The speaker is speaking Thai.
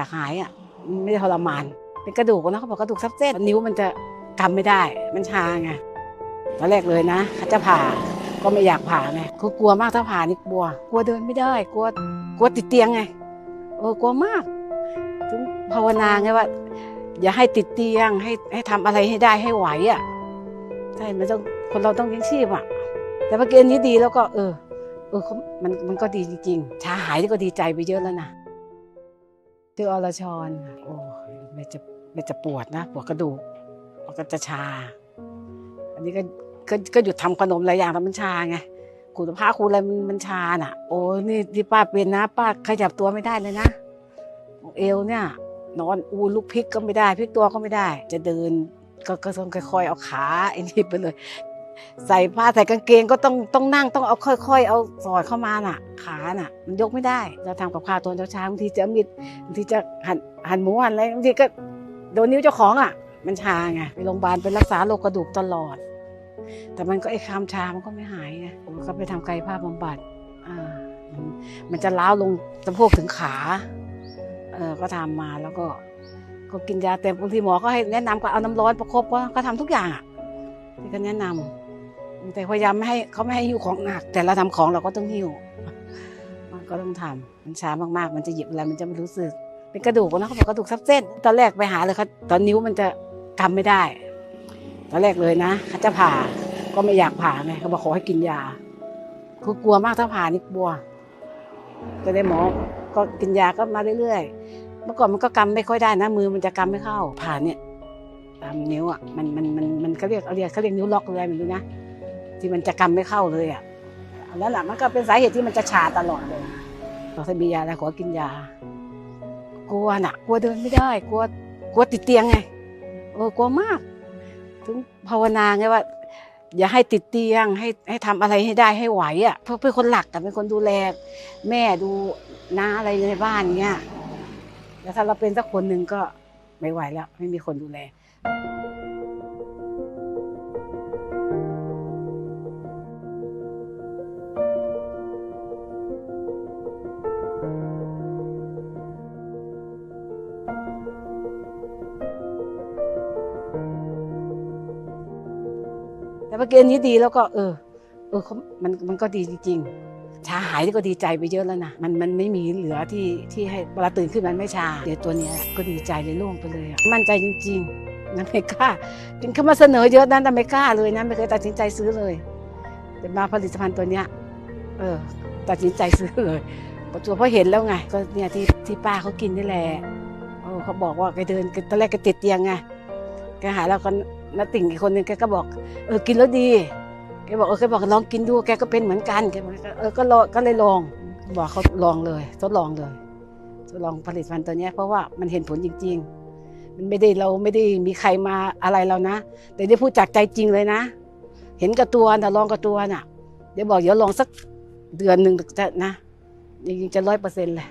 อยากหายอะไม่ได้ทรมาน เป็นกระดูกนะเขาบอกกระดูกทับเส้นนิ้วมันจะกำไม่ได้ มันชาไงตอนแรกเลยนะเขาจะผ่าก็ไม่อยากผ่าไงคือกลัวมากถ้าผ่านี่กลัว กลัวเดินไม่ได้ กลัวกลัวติดเตียงไงเออกลัวมาก ถึงภาวนาไงว่า อย่าให้ติดเตียงให้ให้ทำอะไรให้ได้ให้ไหวอะใช่มันต้องคนเราต้องเลี้ยงชีพอะ แต่เมื่อกี้นี้ดีแล้วก็ เออ เออมันมันก็ดีจริงๆชาหายก็ดีใจไปเยอะแล้วนะ ชื่ออรชรค่ะโอ้ยมันจะมันจะปวดนะปวดกระดูกแล้วก็จะชา อันนี้ก็ก็ก็หยุดทำขนมหลายอย่างแล้วมันชาไงขูดมะพร้าวขูดอะไรมันมันชาน่ะ โอ้ยนี่ที่ป้าเป็นนะ ป้าขยับตัวไม่ได้เลยนะเอวเนี่ย นอนอูลุกพลิกก็ไม่ได้พลิกตัวก็ไม่ได้ จะเดินก็ก็ต้องค่อยๆเอาขาไอ้นี่ไปเลย ใส่ผ้าใส่กางเกงก็ต้องต้องนั่งต้องเอาค่อย ๆ เอาสอดเข้ามาน่ะ ขาน่ะ มันยกไม่ได้ เราทำกับข้าวตอนเช้าบางทีจะมิดบางทีจะหั่นหั่นหมูหั่นอะไรบางทีก็โดนนิ้วเจ้าของอะ มันชาไงไปโรงพยาบาลไปรักษาโรคกระดูกตลอด แต่มันก็ไอ้คามชามันก็ไม่หายไงผมก็ไปทำกายภาพบำบัดอ่ามันจะล้าวลงสะโพกถึงขาเออก็ทำมาแล้วก็ก็กินยาแต่บางทีหมอก็ให้แนะนำก็เอาน้ำร้อนประคบก็ก็ทำทุกอย่างอะที่ก็แนะนำ แต่พยายามไม่ให้เขาไม่ให้หิ้วของหนัก แต่เราทำของเราก็ต้องหิ้วมันก็ต้องทำมันช้ามากๆ มันจะหยิบอะไรมันจะไม่รู้สึก เป็นกระดูกนะเขาบอกกระดูกทับเส้น ตอนแรกไปหาเลยเขาตอนนิ้วมันจะกำไม่ได้ ตอนแรกเลยนะเขาจะผ่าก็ไม่อยากผ่าไงเขาบอกขอให้กินยาคือกลัวมากถ้าผ่านี่กลัวก็ได้หมอก็กินยาก็มาเรื่อยๆ เมื่อก่อนมันก็กำไม่ค่อยได้นะ มือมันจะกำไม่เข้าผ่าเนี่ยตามนิ้วอะมันมันมันมันเขาเรียกเขาเรียกเขาเรียกนิ้วล็อกเลยไม่รู้นะ ที่มันจะกำไม่เข้าเลยอะอันนั้นแหละมันก็เป็นสาเหตุที่มันจะชาตลอดเลยเราถ้ามียาแล้วขอกินยากลัวน่ะกลัวเดินไม่ได้ กลัวกลัวติดเตียงไงเออกลัวมาก ถึงภาวนาไงว่า อย่าให้ติดเตียงให้ให้ทำอะไรให้ได้ให้ไหวอะเพราะเป็นคนหลักแต่เป็นคนดูแล แม่ดูน้าอะไรในบ้านเงี้ยแล้วถ้าเราเป็นสักคนหนึ่งก็ไม่ไหวแล้ว ไม่มีคนดูแล แต่เมื่อกี้อันนี้ดีแล้วก็ เออ เออเขามันมันก็ดีจริงๆชาหายนี่ก็ดีใจไปเยอะแล้วนะมันมันไม่มีเหลือที่ที่ให้เวลาตื่นขึ้นมันไม่ชาเดี๋ยวตัวเนี้ยก็ดีใจเลยโล่งไปเลยอะมั่นใจจริงๆนะไม่กล้าจริงเขามาเสนอเยอะนะแต่ไม่กล้าเลยนะไม่เคยตัดสินใจซื้อเลยแต่มาผลิตภัณฑ์ตัวเนี้ยเออ ตัดสินใจซื้อเลยประจวบเพราะเห็นแล้วไง ก็เนี่ยที่ที่ป้าเขากินนี่แหละเออเขาบอกว่าแกเดินตอนแรกแกติดเตียงไงแกหายแล้วก็ นัติ่งอีกคนหนึ่งแกก็บอก เออกินแล้วดีแกบอกเออแกบอกลองกินดูแกก็เป็นเหมือนกันแกบอกเออก็ลองก็เลยลองบอกเขาลองเลย ทดลองเลยทดลองผลิตภัณฑ์ตัวนี้เพราะว่ามันเห็นผลจริง ๆ มันไม่ได้เราไม่ได้มีใครมาอะไรเรานะ แต่ได้พูดจากใจจริงเลยนะ เห็นกับตัวนะลองกับตัวน่ะ เดี๋ยวบอกเดี๋ยวลองสักเดือนหนึ่งจะนะจริงๆจะร้อยเปอร์เซ็นต์เลย